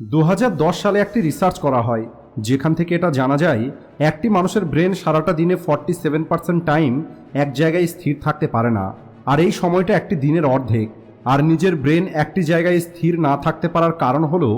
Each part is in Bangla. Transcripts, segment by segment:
দু হাজার দশ সালে একটি রিসার্চ করা হয়, যেখান থেকে এটা জানা যায়, একটি মানুষের ব্রেন সারাটা দিনে ফর্টি সেভেন পার্সেন্ট টাইম এক জায়গায় স্থির থাকতে পারে না। আর এই সময়টা একটি দিনের অর্ধেক। আর নিজের ব্রেন একটি জায়গায় স্থির না থাকতে পারার কারণ হলো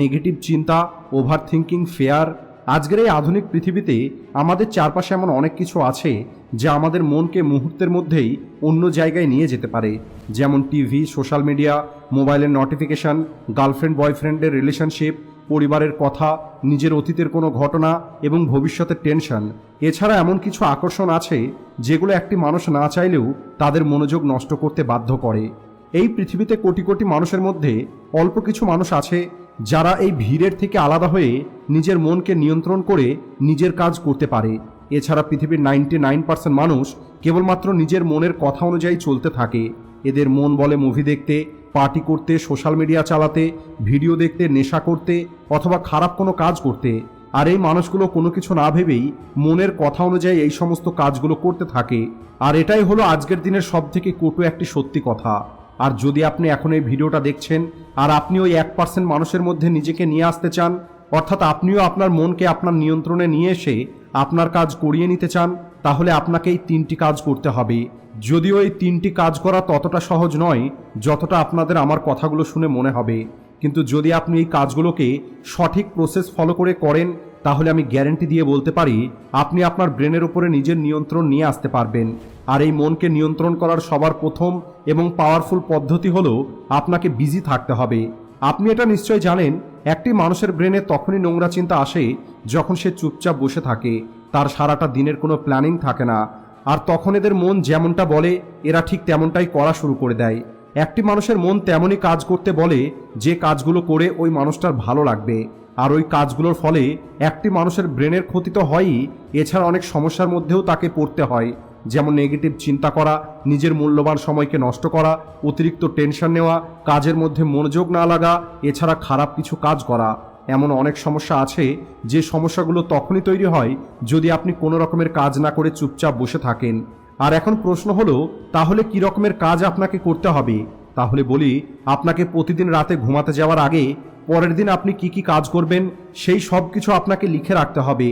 নেগেটিভ চিন্তা ওভার থিঙ্কিং ফেয়ার আজকের এই আধুনিক পৃথিবীতে আমাদের চারপাশে এমন অনেক কিছু আছে যা আমাদের মনকে মুহূর্তের মধ্যেই অন্য জায়গায় নিয়ে যেতে পারে, যেমন টিভি, সোশ্যাল মিডিয়া, মোবাইলের নোটিফিকেশন গার্লফ্রেন্ড বয়ফ্রেন্ডের রিলেশনশিপ পরিবারের কথা, নিজের অতীতের কোনো ঘটনা এবং ভবিষ্যতের টেনশন এছাড়া এমন কিছু আকর্ষণ আছে যেগুলো একটি মানুষ না চাইলেও তাদের মনোযোগ নষ্ট করতে বাধ্য করে। এই পৃথিবীতে কোটি কোটি মানুষের মধ্যে অল্প কিছু মানুষ আছে যারা এই ভিড়ের থেকে আলাদা হয়ে নিজের মনকে নিয়ন্ত্রণ করে নিজের কাজ করতে পারে। এছাড়া পৃথিবীর নাইনটি নাইন পার্সেন্ট মানুষ কেবলমাত্র নিজের মনের কথা অনুযায়ী চলতে থাকে। এদের মন বলে মুভি দেখতে পার্টি করতে সোশ্যাল মিডিয়া চালাতে ভিডিও দেখতে, নেশা করতে অথবা খারাপ কোনো কাজ করতে। আর এই মানুষগুলো কোনো কিছু না ভেবেই মনের কথা অনুযায়ী এই সমস্ত কাজগুলো করতে থাকে। আর এটাই হলো আজকের দিনের সব থেকে কটু একটি সত্যি কথা। আর যদি আপনি এখন এই ভিডিওটা দেখছেন আর আপনি ওই এক পার্সেন্ট মানুষের মধ্যে নিজেকে নিয়ে আসতে চান অর্থাৎ আপনিও আপনার মনকে আপনার নিয়ন্ত্রণে নিয়ে এসে আপনার কাজ করিয়ে নিতে চান, তাহলে আপনাকে এই তিনটি কাজ করতে হবে। যদিও এই তিনটি কাজ করা ততটা সহজ নয়, যতটা আপনাদের আমার কথাগুলো শুনে মনে হবে। কিন্তু যদি আপনি এই কাজগুলোকে সঠিক প্রসেস ফলো করে করেন, তাহলে আমি গ্যারেন্টি দিয়ে বলতে পারি, আপনি আপনার ব্রেনের উপরে নিজের নিয়ন্ত্রণ নিয়ে আসতে পারবেন। আর এই মনকে নিয়ন্ত্রণ করার সবার প্রথম এবং পাওয়ারফুল পদ্ধতি হলো আপনাকে বিজি থাকতে হবে। আপনি এটা নিশ্চয় জানেন একটি মানুষের ব্রেনে তখনই নোংরা চিন্তা আসে যখন সে চুপচাপ বসে থাকে। তার সারাটা দিনের কোনো প্ল্যানিং থাকে না। আর তখন এদের মন যেমনটা বলে, এরা ঠিক তেমনটাই করা শুরু করে দেয়। একটি মানুষের মন তেমনই কাজ করতে বলে যে কাজগুলো করে ওই মানুষটার ভালো লাগবে। আর ওই কাজগুলোর ফলে একটি মানুষের ব্রেনের ক্ষতি তো হয়ই, এছাড়া অনেক সমস্যার মধ্যেও তাকে পড়তে হয়। যেমন নেগেটিভ চিন্তা করা, নিজের মূল্যবান সময়কে নষ্ট করা, অতিরিক্ত টেনশন নেওয়া, কাজের মধ্যে মনোযোগ না লাগা, এছাড়া খারাপ কিছু কাজ করা। এমন অনেক সমস্যা আছে যে সমস্যাগুলো তখনই তৈরি হয় যদি আপনি কোনো রকমের কাজ না করে চুপচাপ বসে থাকেন। আর এখন প্রশ্ন হলো, তাহলে কি রকমের কাজ আপনাকে করতে হবে? তাহলে বলি, আপনাকে প্রতিদিন রাতে ঘুমাতে যাওয়ার আগে পরের দিন আপনি কি কি কাজ করবেন, সেই সব কিছু আপনাকে লিখে রাখতে হবে।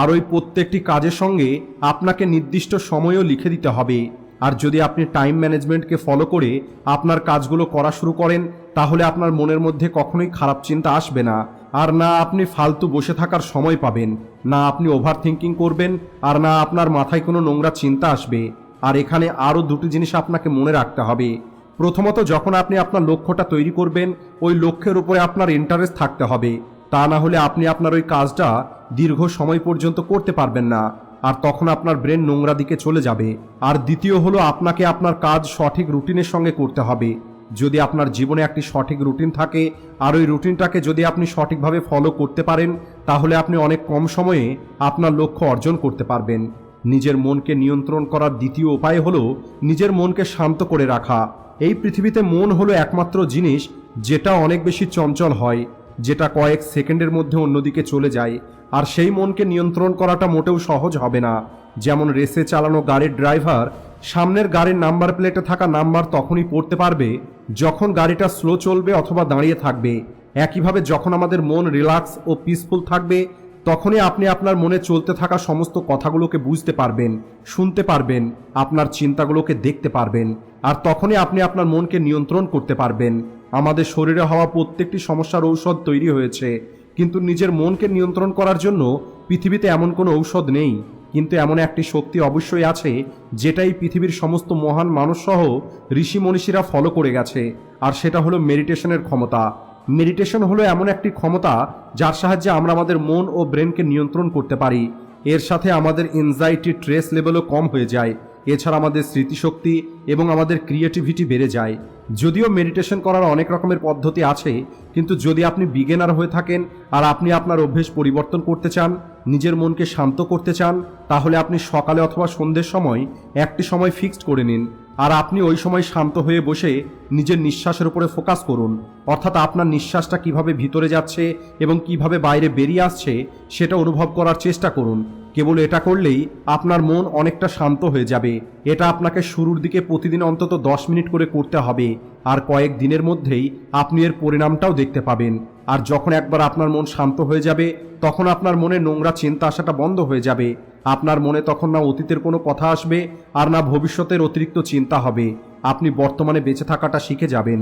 আর ওই প্রত্যেকটি কাজের সঙ্গে আপনাকে নির্দিষ্ট সময়ও লিখে দিতে হবে। আর যদি আপনি টাইম ম্যানেজমেন্টকে ফলো করে আপনার কাজগুলো করা শুরু করেন, তাহলে আপনার মনের মধ্যে কখনোই খারাপ চিন্তা আসবে না। আর না আপনি ফালতু বসে থাকার সময় পাবেন, না আপনি ওভার থিঙ্কিং করবেন, আর না আপনার মাথায় কোনো নোংরা চিন্তা আসবে। আর এখানে আরও দুটি জিনিস আপনাকে মনে রাখতে হবে। প্রথমত, যখন আপনি আপনার লক্ষ্যটা তৈরি করবেন, ওই লক্ষ্যের উপরে আপনার ইন্টারেস্ট থাকতে হবে। তা না হলে আপনি আপনার ওই কাজটা দীর্ঘ সময় পর্যন্ত করতে পারবেন না, আর তখন আপনার ব্রেন নোংরা দিকে চলে যাবে। আর দ্বিতীয় হলো আপনাকে আপনার কাজ সঠিক রুটিনের সঙ্গে করতে হবে। যদি আপনার জীবনে একটি সঠিক রুটিন থাকে, আর ওই রুটিনটাকে যদি আপনি সঠিকভাবে ফলো করতে পারেন, তাহলে আপনি অনেক কম সময়ে আপনার লক্ষ্য অর্জন করতে পারবেন। নিজের মনকে নিয়ন্ত্রণ করার দ্বিতীয় উপায় হলো নিজের মনকে শান্ত করে রাখা। এই পৃথিবীতে মন হলো একমাত্র জিনিস, যেটা অনেক বেশি চঞ্চল হয়। যেটা কয়েক সেকেন্ডের মধ্যে অন্যদিকে চলে যায়, আর সেই মনকে নিয়ন্ত্রণ করাটা মোটেও সহজ হবে না। যেমন রেসে চালানো গাড়ির ড্রাইভার, সামনের গাড়ির নাম্বার প্লেটে থাকা নাম্বার তখনই পড়তে পারবে যখন গাড়িটা স্লো চলবে অথবা দাঁড়িয়ে থাকবে। একইভাবে যখন আমাদের মন রিল্যাক্স ও পিসফুল থাকবে, তখনই আপনি আপনার মনে চলতে থাকা সমস্ত কথাগুলোকে বুঝতে পারবেন, শুনতে পারবেন, আপনার চিন্তাগুলোকে দেখতে পারবেন, আর তখনই আপনি আপনার মনকে নিয়ন্ত্রণ করতে পারবেন। আমাদের শরীরে হওয়া প্রত্যেকটি সমস্যার ঔষধ তৈরি হয়েছে। কিন্তু নিজের মনকে নিয়ন্ত্রণ করার জন্য পৃথিবীতে এমন কোনো ঔষধ নেই। কিন্তু এমন একটি শক্তি অবশ্যই আছে, যেটাই পৃথিবীর সমস্ত মহান মানুষসহ ঋষি মনীষীরা ফলো করে গেছে। আর সেটা হলো মেডিটেশনের ক্ষমতা। মেডিটেশন হলো এমন একটি ক্ষমতা যার সাহায্যে আমরা আমাদের মন ও ব্রেনকে নিয়ন্ত্রণ করতে পারি। এর সাথে আমাদের এনজাইটি ট্রেস লেভেলও কম হয়ে যায়। এছাড়া আমাদের স্মৃতিশক্তি এবং আমাদের ক্রিয়েটিভিটি বেড়ে যায়। যদিও মেডিটেশন করার অনেক রকমের পদ্ধতি আছে, কিন্তু যদি আপনি বিগেনার হয়ে থাকেন আর আপনি আপনার অভ্যেস পরিবর্তন করতে চান, নিজের মনকে শান্ত করতে চান, তাহলে আপনি সকালে অথবা সন্ধ্যের সময় একটি সময় ফিক্সড করে নিন। আর আপনি ওই সময় শান্ত হয়ে বসে নিজের নিঃশ্বাসের উপরে ফোকাস করুন। অর্থাৎ আপনার নিঃশ্বাসটা কীভাবে ভিতরে যাচ্ছে এবং কীভাবে বাইরে বেরিয়ে আসছে, সেটা অনুভব করার চেষ্টা করুন। কেবল এটা করলেই আপনার মন অনেকটা শান্ত হয়ে যাবে। এটা আপনাকে শুরুর দিকে প্রতিদিন অন্তত দশ মিনিট করে করতে হবে, আর কয়েক দিনের মধ্যেই আপনি এর পরিণামটাও দেখতে পাবেন। আর যখন একবার আপনার মন শান্ত হয়ে যাবে, তখন আপনার মনে নোংরা চিন্তা আসাটা বন্ধ হয়ে যাবে। আপনার মনে তখন না অতীতের কোনো কথা আসবে, আর না ভবিষ্যতের অতিরিক্ত চিন্তা হবে। আপনি বর্তমানে বেঁচে থাকাটা শিখে যাবেন।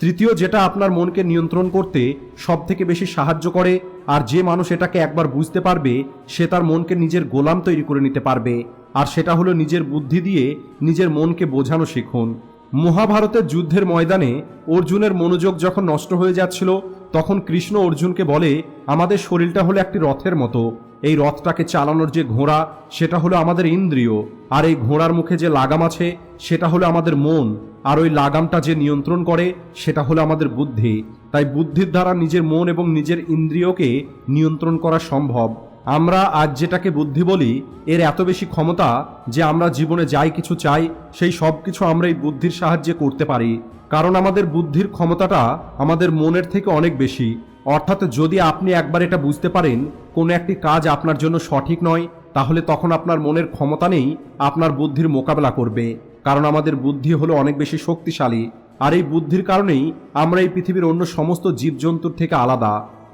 তৃতীয়, যেটা আপনার মনকে নিয়ন্ত্রণ করতে সব থেকে বেশি সাহায্য করে আর যে মানুষ এটাকে একবার বুঝতে পারবে, সে তার মনকে নিজের গোলাম তৈরি করে নিতে পারবে। আর সেটা হলো নিজের বুদ্ধি দিয়ে নিজের মনকে বোঝানো শিখুন। মহাভারতের যুদ্ধের ময়দানে অর্জুনের মনোযোগ যখন নষ্ট হয়ে যাচ্ছিল, তখন কৃষ্ণ অর্জুনকে বলে, আমাদের শরীরটা হলো একটি রথের মতো। এই রথটাকে চালানোর যে ঘোড়া, সেটা হলো আমাদের ইন্দ্রিয়। আর এই ঘোড়ার মুখে যে লাগাম আছে, সেটা হলো আমাদের মন। আর ওই লাগামটা যে নিয়ন্ত্রণ করে, সেটা হলো আমাদের বুদ্ধি। তাই বুদ্ধির দ্বারা নিজের মন এবং নিজের ইন্দ্রিয়কে নিয়ন্ত্রণ করা সম্ভব। আমরা আজ যেটাকে বুদ্ধি বলি, এর এত বেশি ক্ষমতা যে আমরা জীবনে যাই কিছু চাই, সেই সব কিছু আমরা এই বুদ্ধির সাহায্যে করতে পারি। কারণ আমাদের বুদ্ধির ক্ষমতাটা আমাদের মনের থেকে অনেক বেশি। অর্থাৎ যদি আপনি একবার এটা বুঝতে পারেন, কোনো একটি কাজ আপনার জন্য সঠিক নয়, তাহলে তখন আপনার মনের ক্ষমতা নেই, আপনার বুদ্ধির মোকাবেলা করবে। কারণ আমাদের বুদ্ধি হলো অনেক বেশি শক্তিশালী। আর এই বুদ্ধির কারণেই আমরা এই পৃথিবীর অন্য সমস্ত জীবজন্তুর থেকে আলাদা।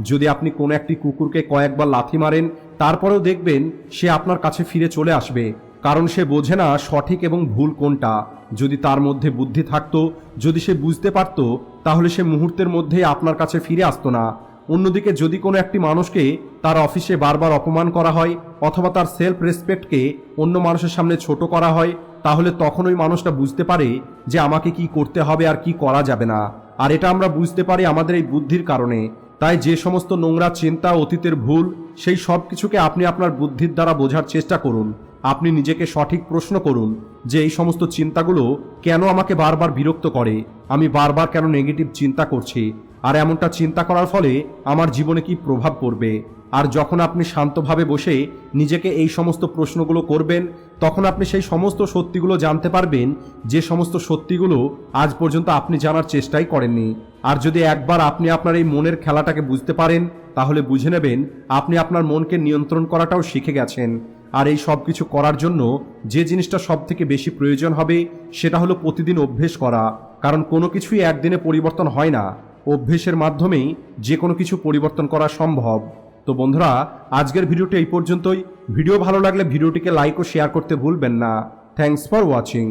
যদি আপনি কোনো একটি কুকুরকে কয়েকবার লাথি মারেন, তারপরেও দেখবেন সে আপনার কাছে ফিরে চলে আসবে, কারণ সে বোঝে না সঠিক এবং ভুল কোনটা। যদি তার মধ্যে বুদ্ধি থাকতো, যদি সে বুঝতে পারত, তাহলে সে মুহূর্তের মধ্যেই আপনার কাছে ফিরে আসতো না। অন্যদিকে যদি কোনো একটি মানুষকে তার অফিসে বারবার অপমান করা হয়, অথবা তার সেলফ রেসপেক্টকে অন্য মানুষের সামনে ছোট করা হয় তাহলে তখন ওই মানুষটা বুঝতে পারে যে আমাকে কি করতে হবে আর কি করা যাবে না। আর এটা আমরা বুঝতে পারি আমাদের এই বুদ্ধির কারণে। তাই যে সমস্ত নোংরা চিন্তা, অতীতের ভুল, সেই সব কিছুকে আপনি আপনার বুদ্ধির দ্বারা বোঝার চেষ্টা করুন। আপনি নিজেকে সঠিক প্রশ্ন করুন যে এই সমস্ত চিন্তাগুলো কেন আমাকে বারবার বিরক্ত করে? আমি বারবার কেন নেগেটিভ চিন্তা করছি? আর এমনটা চিন্তা করার ফলে আমার জীবনে কি প্রভাব পড়বে? আর যখন আপনি শান্তভাবে বসে নিজেকে এই সমস্ত প্রশ্নগুলো করবেন, তখন আপনি সেই সমস্ত সত্যিগুলো জানতে পারবেন, যে সমস্ত সত্যিগুলো আজ পর্যন্ত আপনি জানার চেষ্টাই করেননি। আর যদি একবার আপনি আপনার এই মনের খেলাটাকে বুঝতে পারেন, তাহলে বুঝে নেবেন আপনি আপনার মনকে নিয়ন্ত্রণ করাটাও শিখে গেছেন। আর এই সব কিছু করার জন্য যে জিনিসটা সব থেকে বেশি প্রয়োজন হবে, সেটা হলো প্রতিদিন অভ্যেস করা। কারণ কোনো কিছুই একদিনে পরিবর্তন হয় না। অভ্যেসের মাধ্যমেই যে কোনো কিছু পরিবর্তন করা সম্ভব। তো বন্ধুরা, আজকের ভিডিওটি এই পর্যন্তই। ভিডিও ভালো লাগলে ভিডিওটিকে লাইক ও শেয়ার করতে ভুলবেন না। Thanks for watching